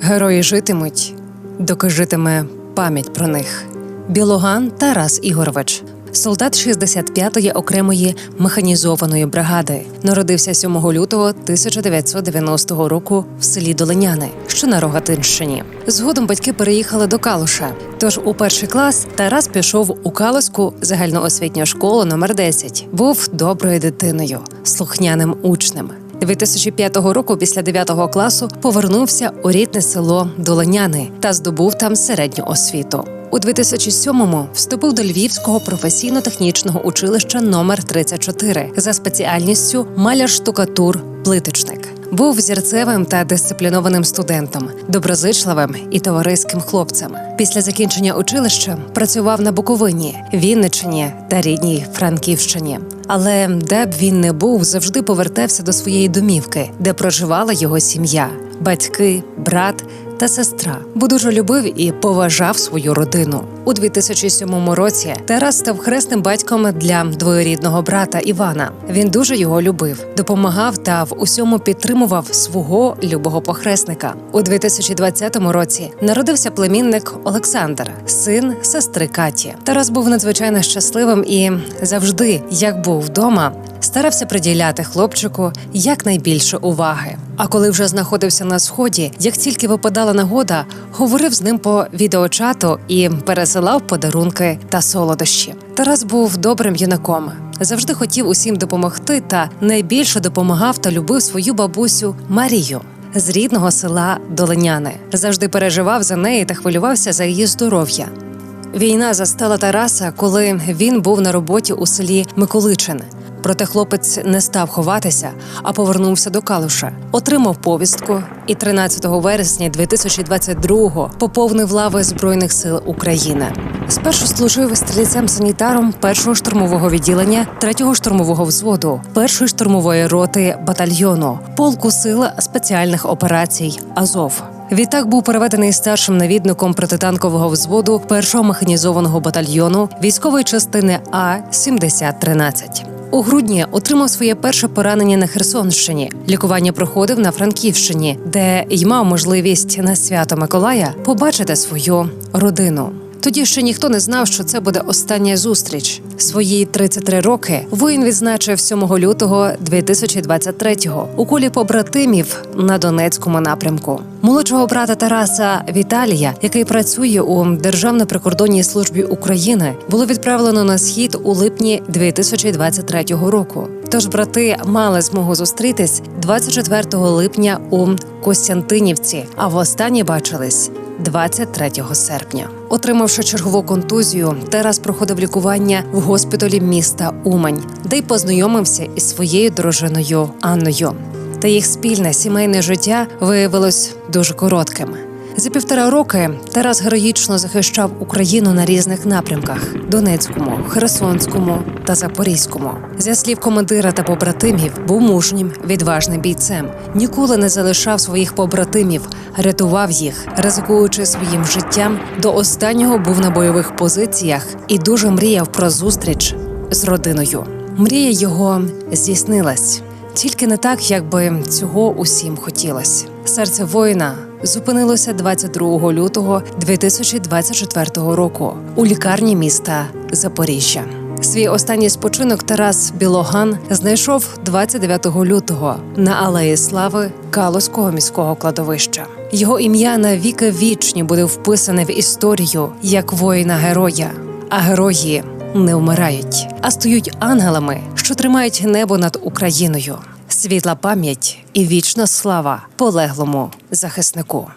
Герої житимуть, доки житиме пам'ять про них. Білоган Тарас Ігорович, солдат 65-ї окремої механізованої бригади, народився 7 лютого 1990 року в селі Долиняни, що на Рогатинщині. Згодом батьки переїхали до Калуша. Тож у перший клас Тарас пішов у Калуську загальноосвітню школу номер 10. Був доброю дитиною, слухняним учнем. 2005 року, після 9 класу, повернувся у рідне село Долиняни та здобув там середню освіту. У 2007-му вступив до Львівського професійно-технічного училища номер 34 за спеціальністю маляр-штукатур плиточник. Був взірцевим та дисциплінованим студентом, доброзичливим і товариським хлопцем. Після закінчення училища працював на Буковині, Вінниччині та рідній Франківщині. Але де б він не був, завжди повертався до своєї домівки, де проживала його сім'я, батьки, брат та сестра, бо дуже любив і поважав свою родину. У 2007 році Тарас став хресним батьком для двоюрідного брата Івана. Він дуже його любив, допомагав та в усьому підтримував свого любого похресника. У 2020 році народився племінник Олександр, син сестри Каті. Тарас був надзвичайно щасливим і завжди, як був вдома, старався приділяти хлопчику якнайбільше уваги. А коли вже знаходився на сході, як тільки випадала нагода, говорив з ним по відеочату і пересилав подарунки та солодощі. Тарас був добрим юнаком. Завжди хотів усім допомогти та найбільше допомагав та любив свою бабусю Марію. З рідного села Долиняни завжди переживав за неї та хвилювався за її здоров'я. Війна застала Тараса, коли він був на роботі у селі Миколичин. Проте хлопець не став ховатися, а повернувся до Калуша, отримав повістку і 13 вересня 2022-го поповнив лави збройних сил України. Спершу служив стрільцем-санітаром першого штурмового відділення, третього штурмового взводу, першої штурмової роти батальйону, полку сил спеціальних операцій Азов. Відтак був переведений старшим навідником протитанкового взводу першого механізованого батальйону військової частини А 7013 у грудні отримав своє перше поранення на Херсонщині. Лікування проходив на Франківщині, де й мав можливість на свято Миколая побачити свою родину. Тоді ще ніхто не знав, що це буде остання зустріч. Свої 33 роки воїн відзначив 7 лютого 2023-го у колі побратимів на Донецькому напрямку. Молодшого брата Тараса Віталія, який працює у Державній прикордонній службі України, було відправлено на схід у липні 2023 року. Тож брати мали змогу зустрітись 24 липня у Костянтинівці, а востаннє бачились 23 серпня. Отримавши чергову контузію, Тарас проходив лікування в госпіталі міста Умань, де й познайомився із своєю дружиною Анною. Та їх спільне сімейне життя виявилось дуже коротким. За півтора роки Тарас героїчно захищав Україну на різних напрямках: Донецькому, Херсонському та Запорізькому. Зі слів командира та побратимів, був мужнім, відважним бійцем. Ніколи не залишав своїх побратимів, рятував їх, ризикуючи своїм життям. До останнього був на бойових позиціях і дуже мріяв про зустріч з родиною. Мрія його здійснилась. Тільки не так, як би цього усім хотілося. Серце воїна зупинилося 22 лютого 2024 року у лікарні міста Запоріжжя. Свій останній спочинок Тарас Білоган знайшов 29 лютого на алеї слави Калузького міського кладовища. Його ім'я на віки вічні буде вписане в історію як воїна героя. А герої не вмирають, а стають ангелами, що тримають небо над Україною. Світла пам'ять і вічна слава полеглому захиснику.